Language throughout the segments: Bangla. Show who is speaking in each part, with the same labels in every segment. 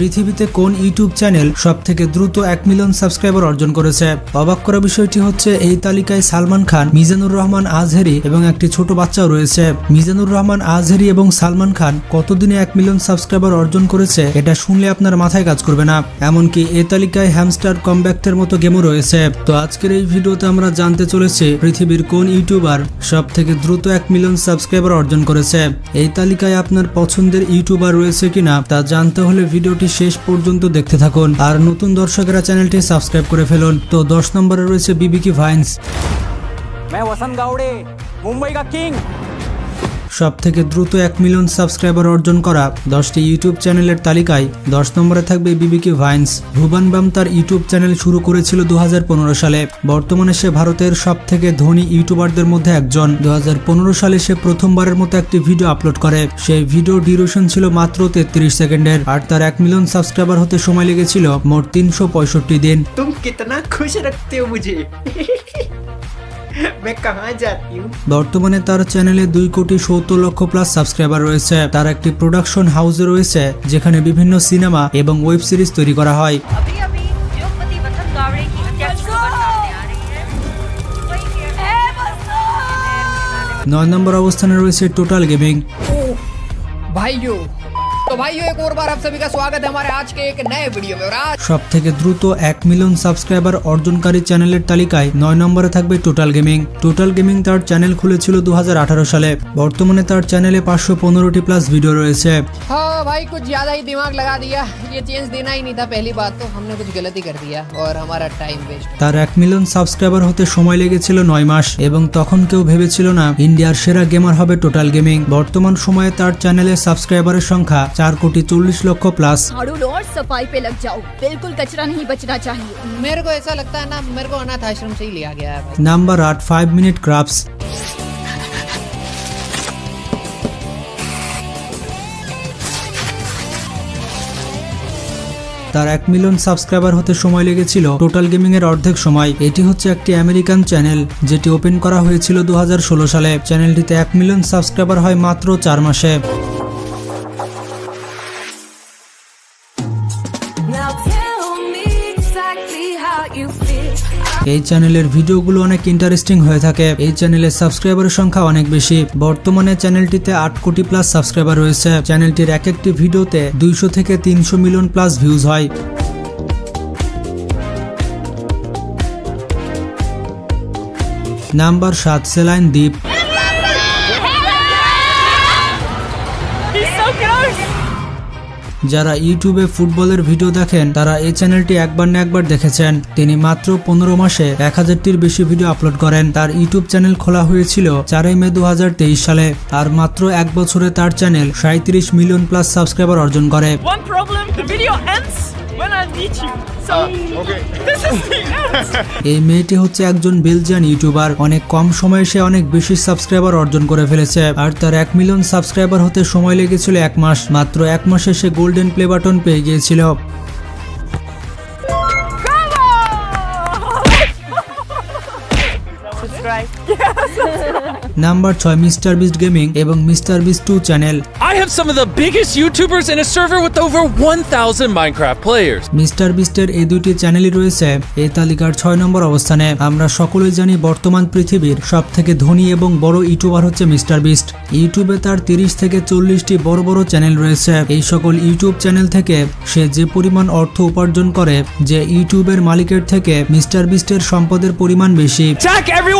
Speaker 1: পৃথিবীতে কোন ইউটিউব চ্যানেল সব থেকে দ্রুত এক মিলিয়ন সাবস্ক্রাইবার অর্জন করেছে? অবাক করা বিষয়টি হচ্ছে, এই তালিকায় সালমান খান, মিজানুর রহমান আজহেরি এবং একটি ছোট বাচ্চাও রয়েছে। মিজানুর রহমান আজহেরি এবং সালমান খান কতদিনে এক মিলিয়ন সাবস্ক্রাইবার অর্জন করেছে, এটা শুনলে আপনার মাথায় কাজ করবে না। এমনকি এ তালিকায় হ্যামস্টার কমব্যাক্টের মতো গেমও রয়েছে। তো আজকের এই ভিডিওতে আমরা জানতে চলেছি, পৃথিবীর কোন ইউটিউবার সব থেকে দ্রুত এক মিলিয়ন সাবস্ক্রাইবার অর্জন করেছে। এই তালিকায় আপনার পছন্দের ইউটিউবার রয়েছে কিনা, তা জানতে হলে ভিডিওটি শেষ পর্যন্ত দেখতে থাকুন আর নতুন দর্শকেরা চ্যানেলটি সাবস্ক্রাইব করে ফেলুন তো দশ নম্বরে রয়েছে বিবিকি ভাইন্স
Speaker 2: मैं वसंत गावड़े मुंबई का किंग
Speaker 1: সব থেকে দ্রুত এক মিলিয়ন সাবস্ক্রাইবার অর্জন করা দশটি ইউটিউব চ্যানেলের তালিকায় দশ নম্বরে থাকবে বিবিকে ভাইন্স। ভুবন বাম তার ইউটিউব চ্যানেল শুরু করেছিল দু হাজার পনেরো সালে। বর্তমানে সে ভারতের সব থেকে ধনী ইউটিউবারদের মধ্যে একজন। দু হাজার পনেরো সালে সে প্রথমবারের মতো একটি ভিডিও আপলোড করে। সেই ভিডিও ডিউরেশন ছিল মাত্র তেত্রিশ সেকেন্ডের, আর তার এক মিলিয়ন সাবস্ক্রাইবার হতে সময় লেগেছিল মোট তিনশো পঁয়ষট্টি দিন।
Speaker 3: তুমি কিতনা খুশি রাখতে মুঝে?
Speaker 1: বর্তমানে তার চ্যানেলে দুই কোটি সত্তর লক্ষ প্লাস সাবস্ক্রাইবার রয়েছে। তার একটি প্রোডাকশন হাউস রয়েছে যেখানে বিভিন্ন সিনেমা এবং ওয়েব সিরিজ তৈরি করা হয়। নয় নম্বর অবস্থানে রয়েছে টোটাল গেমিং
Speaker 4: ভাইও तो भाइयों एक और बार आप सभी का स्वागत है हमारे आज के एक नए वीडियो में और आज
Speaker 1: সব থেকে দ্রুত এক মিলিয়ন সাবস্ক্রাইবার অর্জনকারী চ্যানেলের তালিকায় নয় নম্বরে থাকবে টোটাল গেমিং টোটাল গেমিং তার চ্যানেল খুলেছিল দু সালে বর্তমানে তার চ্যানেলে পাঁচশো পনেরোটি প্লাস ভিডিও রয়েছে
Speaker 4: हाँ भाई कुछ ज्यादा ही दिमाग लगा दिया ये चेंज देना ही नहीं था पहली बात तो हमने कुछ गलती कर दिया और हमारा टाइम वेस्ट
Speaker 1: তার এক মিলিয়ন সাবস্ক্রাইবার হতে সময় লেগেছিল নয় মাস এবং তখন কেউ ভেবেছিল না ইন্ডিয়ার সেরা গেমার হবে টোটাল গেমিং বর্তমান সময়ে তার চ্যানেলে সাবস্ক্রাইবারের সংখ্যা চার কোটি চল্লিশ লক্ষ প্লাস
Speaker 5: झाड़ू लो और सफाई पे लग जाओ बिल्कुल कचरा नहीं बचना चाहिए
Speaker 4: मेरे को ऐसा लगता है ना मेरे को अनाथ आश्रम से ही लिया गया है भाई
Speaker 1: নাম্বার আট ফাইভ মিনিট ক্রাফটস তার এক মিলিয়ন সাবস্ক্রাইবার হতে সময় লেগেছিল টোটাল গেমিং এর অর্ধেক সময় এটি হচ্ছে একটি আমেরিকান চ্যানেল যেটি ওপেন করা হয়েছিল দু সালে চ্যানেলটিতে এক মিলিয়ন সাবস্ক্রাইবার হয় মাত্র চার মাসে এই চ্যানেলের ভিডিওগুলো অনেক ইন্টারেস্টিং হয়ে থাকে। এই চ্যানেলের সাবস্ক্রাইবারের সংখ্যা অনেক বেশি। বর্তমানে চ্যানেলটিতে আট কোটি প্লাস সাবস্ক্রাইবার রয়েছে। চ্যানেলটির এক একটি ভিডিওতে দুইশো থেকে তিনশো মিলিয়ন প্লাস ভিউজ হয়। নাম্বার সাত, সেলাইন দ্বীপ। যারা ইউটিউবে ফুটবলের ভিডিও দেখেন, তারা এই চ্যানেলটি একবার না একবার দেখেছেন। তিনি মাত্র পনেরো মাসে এক হাজারটির বেশি ভিডিও আপলোড করেন। তার ইউটিউব চ্যানেল খোলা হয়েছিল চারই মে দু হাজার তেইশ সালে। আর মাত্র এক বছরে তার চ্যানেল সাঁত্রিশ মিলিয়ন প্লাস সাবস্ক্রাইবার অর্জন করে।
Speaker 6: The video ends. When I meet you. So this is the end.
Speaker 1: এই মেয়েটি হচ্ছে একজন বেলজিয়ান ইউটিউবার। অনেক কম সময়ে সে অনেক বেশি সাবস্ক্রাইবার অর্জন করে ফেলেছে। আর তার এক মিলিয়ন সাবস্ক্রাইবার হতে সময় লেগেছিল এক মাস। মাত্র এক মাসে সে গোল্ডেন প্লে বাটন পেয়ে গিয়েছিল। নাম্বার ছয় মিস্টার বিস্ট গেমিং এবং Mister Beast two
Speaker 7: channel have some of the biggest YouTubers in a server with over 1,000 Minecraft players.
Speaker 1: Mister বিস্টের এই দুইটি চ্যানেলই রয়েছে। এই তালিকার ছয় নম্বর অবস্থানে আমরা সকলেই জানি বর্তমান পৃথিবীর সব থেকে ধনী এবং বড় ইউটিউবার হচ্ছে মিস্টার বিস্ট ইউটিউবে তার তিরিশ থেকে চল্লিশটি বড় বড় চ্যানেল রয়েছে। এই সকল ইউটিউব চ্যানেল থেকে সে যে পরিমাণ অর্থ উপার্জন করে যে ইউটিউবের মালিকের থেকে মিস্টার বিস্টের সম্পদের পরিমাণ বেশি।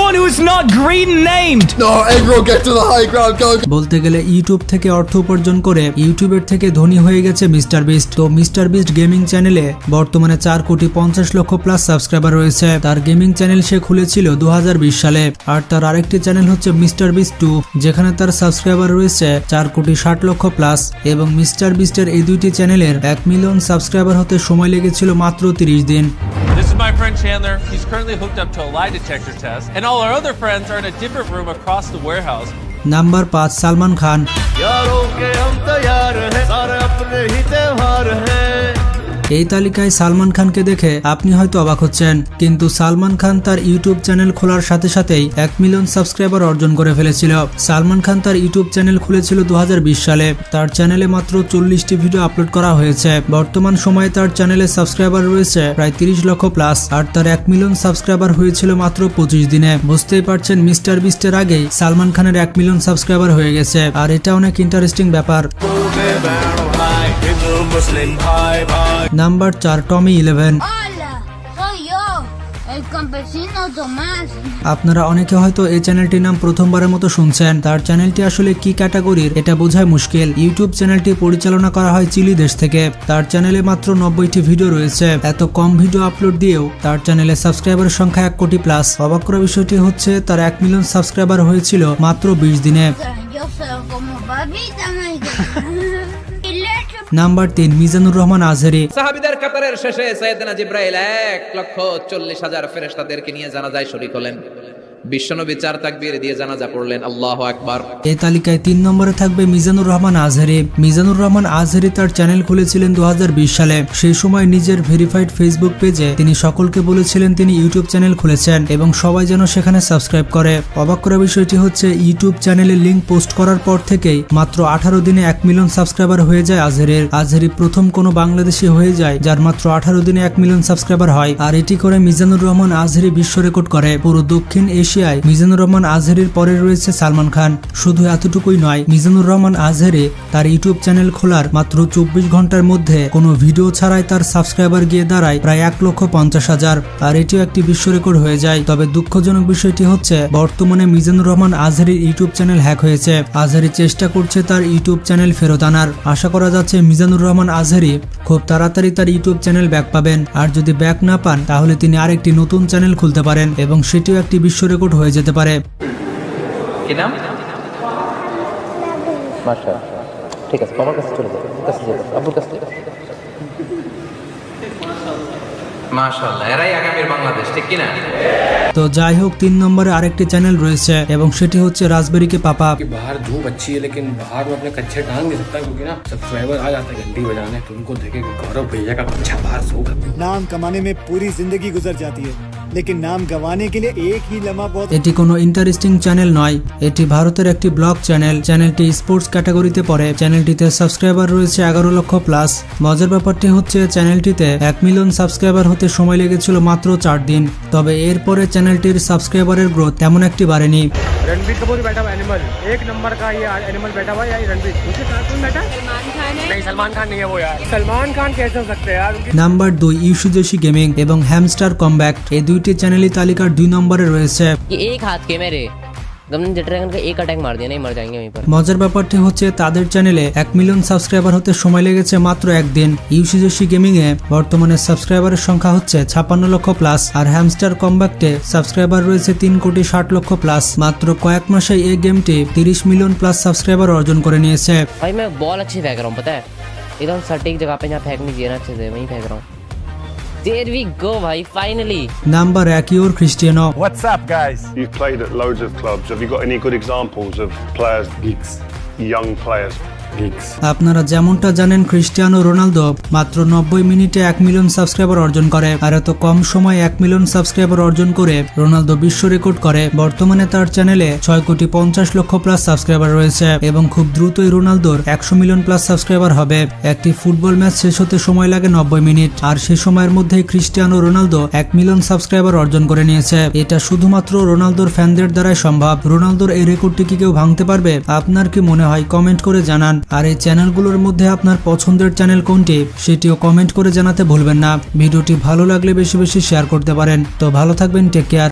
Speaker 6: Everyone who is not green named. No, Egro, get to the high ground. Go.
Speaker 1: বলতে গেলে ইউটিউব থেকে অর্থ উপার্জন করে ইউটিউবের থেকে ধনী হয়ে গেছে মিস্টার বিস্ট তো মিস্টার বিস্ট গেমিং চ্যানেলে বর্তমানে চার কোটি পঞ্চাশ লক্ষ প্লাস সাবস্ক্রাইবার রয়েছে তার গেমিং চ্যানেল সে খুলেছিল দু হাজার বিশ সালে আর তার আরেকটি চ্যানেল হচ্ছে মিস্টার বিস্ট টু যেখানে তার সাবস্ক্রাইবার রয়েছে চার কোটি ষাট লক্ষ প্লাস এবং মিস্টার বিস্টের এই দুইটি চ্যানেলের এক মিলিয়ন সাবস্ক্রাইবার হতে সময় লেগেছিল মাত্র তিরিশ দিন
Speaker 7: This is my friend Chandler. He's currently hooked up to a lie detector test, and all our other friends are in a different room across the warehouse.
Speaker 1: Number 5, Salman Khan. এই তালিকায় সালমান খানকে দেখে আপনি হয়তো অবাক হচ্ছেন। কিন্তু সালমান খান তার ইউটিউব চ্যানেল খোলার সাথে সাথেই এক মিলিয়ন সাবস্ক্রাইবার অর্জন করে ফেলেছিল। সালমান খান তার ইউটিউব চ্যানেল খুলেছিল দু হাজার বিশ সালে। তার চ্যানেলে মাত্র চল্লিশটি ভিডিও আপলোড করা হয়েছে। বর্তমান সময়ে তার চ্যানেলে সাবস্ক্রাইবার রয়েছে প্রায় তিরিশ লক্ষ প্লাস, আর তার এক মিলিয়ন সাবস্ক্রাইবার হয়েছিল মাত্র পঁচিশ দিনে। বুঝতেই পারছেন মিস্টার বিস্টের আগেই সালমান খানের এক মিলিয়ন সাবস্ক্রাইবার হয়ে গেছে, আর এটা অনেক ইন্টারেস্টিং ব্যাপার। নাম্বার চার টমি ইলেভেন. আপনারা অনেকে হয়তো এই চ্যানেলটির নাম প্রথমবারের মতো শুনছেন। তার চ্যানেলটি আসলে কি ক্যাটাগরির এটা বোঝায় মুশকিল। ইউটিউব চ্যানেলটি পরিচালনা করা হয় চিলি দেশ থেকে। তার চ্যানেলে মাত্র নব্বইটি ভিডিও রয়েছে। এত কম ভিডিও আপলোড দিয়েও তার চ্যানেলে সাবস্ক্রাইবারের সংখ্যা এক কোটি প্লাস অবাক করা বিষয়টি হচ্ছে তার এক মিলিয়ন সাবস্ক্রাইবার হয়েছিল মাত্র বিশ দিনে। নাম্বার তিন, মিজানুর রহমান আজহারি।
Speaker 8: সাহাবিদের কাতারের শেষে সৈয়দনা জিব্রাইল এক লক্ষ চল্লিশ হাজার ফেরেস্তাদেরকে নিয়ে জানাজায় শরিক হলেন। বিশ্বনবী চার তাকবীর দিয়ে জানাজা পড়লেন, আল্লাহ আকবার।
Speaker 1: এই তালিকায় তিন নম্বরে থাকবে মিজানুর রহমান আজহারি। মিজানুর রহমান আজহারি তার চ্যানেল খুলেছিলেন দুহাজার বিশ সালে। সেই সময় নিজের ভেরিফাইড ফেসবুক পেজে তিনি সকলকে বলেছিলেন তিনি ইউটিউব চ্যানেল খুলেছেন এবং সবাই যেন সেখানে সাবস্ক্রাইব করে। অবাক করা বিষয়টি হচ্ছে, ইউটিউব চ্যানেলে লিঙ্ক পোস্ট করার পর থেকেই মাত্র আঠারো দিনে এক মিলিয়ন সাবস্ক্রাইবার হয়ে যায় আজহারের। আজহারি প্রথম কোনো বাংলাদেশি হয়ে যায় যার মাত্র আঠারো দিনে এক মিলিয়ন সাবস্ক্রাইবার হয়। আর এটি করে মিজানুর রহমান আজহারি বিশ্ব রেকর্ড করে। পুরো দক্ষিণ এশিয়ায় মিজানুর রহমান আজহারির পরে রয়েছে সালমান খান। শুধু এতটুকুই নয়, মিজানুর রহমান আজহারি তার ইউটিউব চ্যানেল খোলার মাত্র চব্বিশ ঘণ্টার মধ্যে কোনো ভিডিও ছাড়াই তার সাবস্ক্রাইবার গিয়ে দাঁড়ায় প্রায় এক লক্ষ পঞ্চাশ হাজার। আর এটিও একটি বিশ্ব রেকর্ড হয়ে যায়। তবে দুঃখজনক বিষয়টি হচ্ছে, বর্তমানে মিজানুর রহমান আজহারির ইউটিউব চ্যানেল হ্যাক হয়েছে। আজহারি চেষ্টা করছে তার ইউটিউব চ্যানেল ফেরত আনার। আশা করা যাচ্ছে মিজানুর রহমান আজহারি খুব তাড়াতাড়ি তার ইউটিউব চ্যানেল ব্যাক পাবেন। আর যদি ব্যাক না পান, তাহলে তিনি আরেকটি নতুন চ্যানেল খুলতে পারেন। এবং সেটিও একটি বিশ্ব রেকর্ড হয়ে যেতে পারে
Speaker 8: কি নাম
Speaker 4: ঠিক আছে বাবার কাছে চলে যাবে কাছে যাবে আব্বুর কাছে
Speaker 8: মাশাআল্লাহ এরাই আগামীর বাংলাদেশ ঠিক কিনা
Speaker 1: তো যাই হোক তিন নম্বরে আরেকটি চ্যানেল রয়েছে এবং সেটি হচ্ছে রাজবেরিকে পাপা
Speaker 9: बाहर धूप अच्छी है लेकिन बाहर में अपने कच्चे टांग नहीं सकता क्योंकि ना सब्सक्राइबर आ जाता है घंटी बजाने तो उनको देखे कि गौरव भैया का बच्चा बाहर सोगा
Speaker 10: नाम कमाने में पूरी जिंदगी गुजर जाती है लेकिन नाम गंवाने के लिए एक ही लम्हा बहुत
Speaker 1: এটি কোনো ইন্টারেস্টিং চ্যানেল নয় এটি ভারতের একটি ব্লগ চ্যানেল চ্যানেলটি স্পোর্টস ক্যাটাগরিতে পড়ে চ্যানেলটিতে সাবস্ক্রাইবার রয়েছে এগারো লক্ষ প্লাস মজার ব্যাপারটি হচ্ছে চ্যানেলটিতে এক মিলিয়ন সাবস্ক্রাইবার হতে সময় লেগেছিল মাত্র চার দিন তবে এরপরে চ্যানেলটির সাবস্ক্রাইবারের গ্রোথ তেমন একটি বাড়েনি
Speaker 9: रणबीर कपूर बैठा हुआ एनिमल एक नंबर का ये एनिमल बैठा हुआ है या ये रणबीर उसके साथ कौन बैठा
Speaker 11: सलमान खान है
Speaker 9: नहीं सलमान खान नहीं है वो यार सलमान खान कैसे हो सकते हैं यार उनकी
Speaker 1: নাম্বার দুই ইউসুজোশি গেমিং এবং হ্যামস্টার কমব্যাক্ট এই দুইটি চ্যানেলই তালিকার দুই নম্বরে রয়েছে
Speaker 4: ये एक हाथ के मेरे गमन जेट ड्रैगन का एक अटैक मार दिया नहीं मर जाएंगे वहीं पर
Speaker 1: মজার ব্যাপারটি হচ্ছে তাদের চ্যানেলে এক মিলিয়ন সাবস্ক্রাইবার হতে সময় লেগেছে মাত্র একদিন ইউসিজোশি গেমিং এ বর্তমানে সাবস্ক্রাইবারের সংখ্যা হচ্ছে ছাপ্পান্ন লক্ষ প্লাস আর হ্যামস্টার কমব্যাক্টে সাবস্ক্রাইবার রয়েছে তিন কোটি ষাট লক্ষ প্লাস মাত্র কয়েক মাসে এই গেমটি তিরিশ মিলিয়ন প্লাস সাবস্ক্রাইবার অর্জন করে নিয়েছে
Speaker 4: भाई मैं बॉल अच्छी फेंक रहा हूँ पता है एकदम सटीक जगह पे जहाँ फेंकनी चाहिए ना अच्छे से वहीं फेंक रहा हूँ There we go, bhai,
Speaker 1: finally. Number Akiur Cristiano.
Speaker 9: What's up, guys?
Speaker 12: You've played at loads of clubs. Have you got any good examples of players,
Speaker 9: geeks,
Speaker 12: young players
Speaker 1: আপনারা যেমনটা জানেন, ক্রিস্টিয়ানো রোনালদো মাত্র নব্বই মিনিটে এক মিলিয়ন সাবস্ক্রাইবার অর্জন করে আর এত কম সময়ে এক মিলিয়ন সাবস্ক্রাইবার অর্জন করে রোনালদো বিশ্ব রেকর্ড করে। বর্তমানে তার চ্যানেলে ছয় কোটি পঞ্চাশ লক্ষ প্লাস সাবস্ক্রাইবার রয়েছে এবং খুব দ্রুতই রোনালদোর একশো মিলিয়ন প্লাস সাবস্ক্রাইবার হবে। একটি ফুটবল ম্যাচ শেষ হতে সময় লাগে নব্বই মিনিট আর সে সময়ের মধ্যেই ক্রিস্টিয়ানো রোনালদো এক মিলিয়ন সাবস্ক্রাইবার অর্জন করে নিয়েছে। এটা শুধুমাত্র রোনালদোর ফ্যানদের দ্বারাই সম্ভব। রোনালদোর এই রেকর্ডটি কি কেউ ভাঙতে পারবে? আপনার কি মনে হয়? কমেন্ট করে জানান। আর এই চ্যানেলগুলোর মধ্যে আপনার পছন্দের চ্যানেল কোনটি সেটিও কমেন্ট করে জানাতে ভুলবেন না। ভিডিওটি ভালো লাগলে বেশি বেশি শেয়ার করতে পারেন। তো ভালো থাকবেন টেক কেয়ার